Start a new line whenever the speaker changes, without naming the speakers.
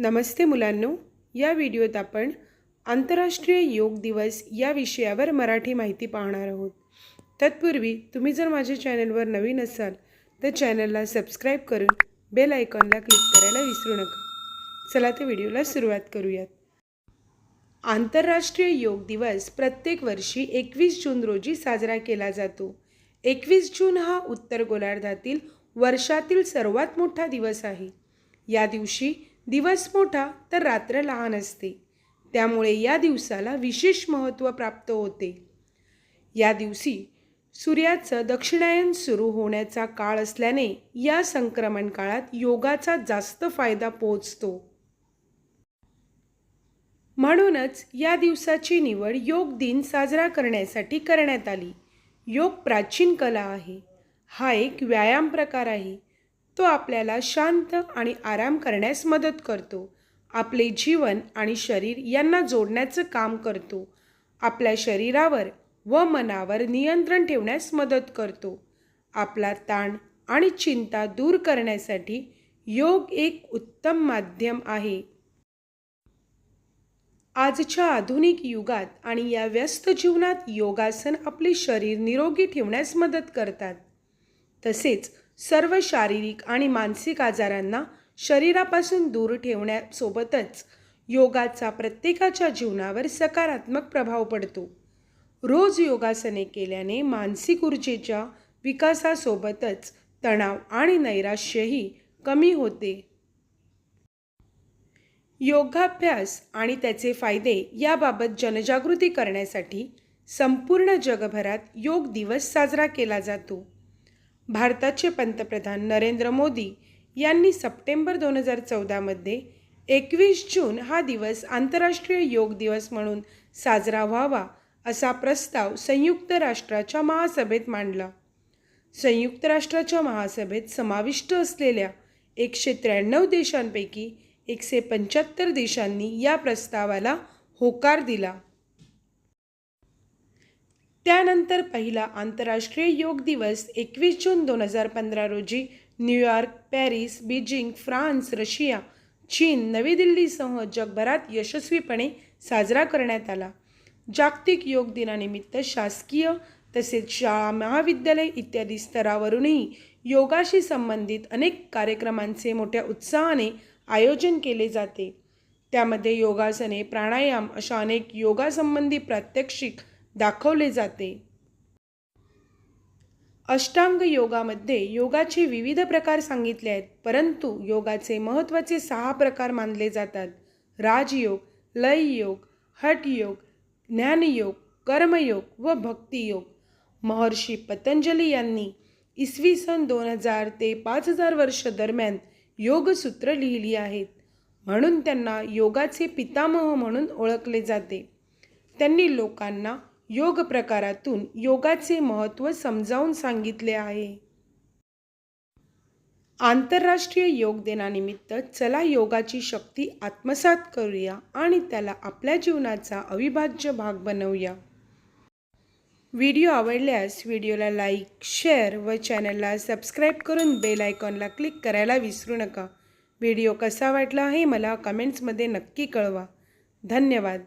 नमस्ते मुलांनो. या व्हिडिओत आपण आंतरराष्ट्रीय योग दिवस या विषयावर मराठी माहिती पाहणार आहोत. तत्पूर्वी तुम्ही जर माझ्या चॅनलवर नवीन असाल तर चॅनलला सबस्क्राईब करून बेल आयकॉनला क्लिक करायला विसरू नका. चला तर व्हिडिओला सुरुवात करूयात. आंतरराष्ट्रीय योग दिवस प्रत्येक वर्षी एकवीस जून रोजी साजरा केला जातो. एकवीस जून हा उत्तर गोलार्धातील वर्षातील सर्वात मोठा दिवस आहे. या दिवशी दिवस मोठा तर रात्र लहान असते. त्यामुळे या दिवसाला विशेष महत्त्व प्राप्त होते. या दिवशी सूर्याचं दक्षिणायन सुरू होण्याचा काळ असल्याने या संक्रमण काळात योगाचा जास्त फायदा पोहोचतो. म्हणूनच या दिवसाची निवड योग दिन साजरा करण्यासाठी करण्यात आली. योग प्राचीन कला आहे. हा एक व्यायाम प्रकार आहे. तो आपल्याला शांत आणि आराम करण्यास मदत करतो. आपले जीवन आणि शरीर यांना जोडण्याचं काम करतो. आपल्या शरीरावर व मनावर नियंत्रण ठेवण्यास मदत करतो. आपला ताण आणि चिंता दूर करण्यासाठी योग एक उत्तम माध्यम आहे. आजच्या आधुनिक युगात आणि या व्यस्त जीवनात योगासन आपले शरीर निरोगी ठेवण्यास मदत करतात. तसेच सर्व शारीरिक आणि मानसिक आजारांना शरीरापासून दूर ठेवण्यासोबतच योगाचा प्रत्येकाच्या जीवनावर सकारात्मक प्रभाव पडतो. रोज योगासने केल्याने मानसिक ऊर्जेच्या विकासासोबतच तणाव आणि नैराश्यही कमी होते. योगाभ्यास आणि त्याचे फायदे याबाबत जनजागृती करण्यासाठी संपूर्ण जगभरात योग दिवस साजरा केला जातो. भारताचे पंतप्रधान नरेंद्र मोदी यांनी सप्टेंबर दोन हजार चौदामध्ये एकवीस जून हा दिवस आंतरराष्ट्रीय योग दिवस म्हणून साजरा व्हावा असा प्रस्ताव संयुक्त राष्ट्राच्या महासभेत मांडला. संयुक्त राष्ट्राच्या महासभेत समाविष्ट असलेल्या एकशे त्र्याण्णव देशांपैकी एकशे पंच्याहत्तर देशांनी या प्रस्तावाला होकार दिला. त्यानंतर पहिला आंतरराष्ट्रीय योग दिवस एकवीस जून दोन हजार पंधरा रोजी New York Paris Beijing France Russia चीन नवी दिल्लीसह जगभरात यशस्वीपणे साजरा करण्यात आला. जागतिक योग दिनानिमित्त शासकीय तसेच शाळा महाविद्यालय इत्यादी स्तरावरूनही योगाशी संबंधित अनेक कार्यक्रमांचे मोठ्या उत्साहाने आयोजन केले जाते. त्यामध्ये योगासने प्राणायाम अशा अनेक योगासंबंधी प्रात्यक्षिक दाखवले जाते. अष्टांग योगामध्ये योगाचे विविध प्रकार सांगितले आहेत परंतु योगाचे महत्त्वाचे सहा प्रकार मानले जातात. राजयोग लययोग हठयोग ज्ञानयोग कर्मयोग व भक्तियोग. महर्षी पतंजली यांनी इसवी सन दोन हजार ते पाच हजार वर्ष दरम्यान योगसूत्र लिहिली आहेत. म्हणून त्यांना योगाचे पितामह म्हणून ओळखले जाते. त्यांनी लोकांना योग प्रकारातून योगाचे महत्त्व समजावून सांगितले आहे. आंतरराष्ट्रीय योग दिनानिमित्त चला योगाची शक्ती आत्मसात करूया आणि त्याला आपल्या जीवनाचा अविभाज्य भाग बनवूया. व्हिडिओ आवडल्यास व्हिडिओला लाईक शेअर व चॅनलला सबस्क्राईब करून बेल आयकॉनला क्लिक करायला विसरू नका. व्हिडिओ कसा वाटला हे मला कमेंट्समध्ये नक्की कळवा. धन्यवाद.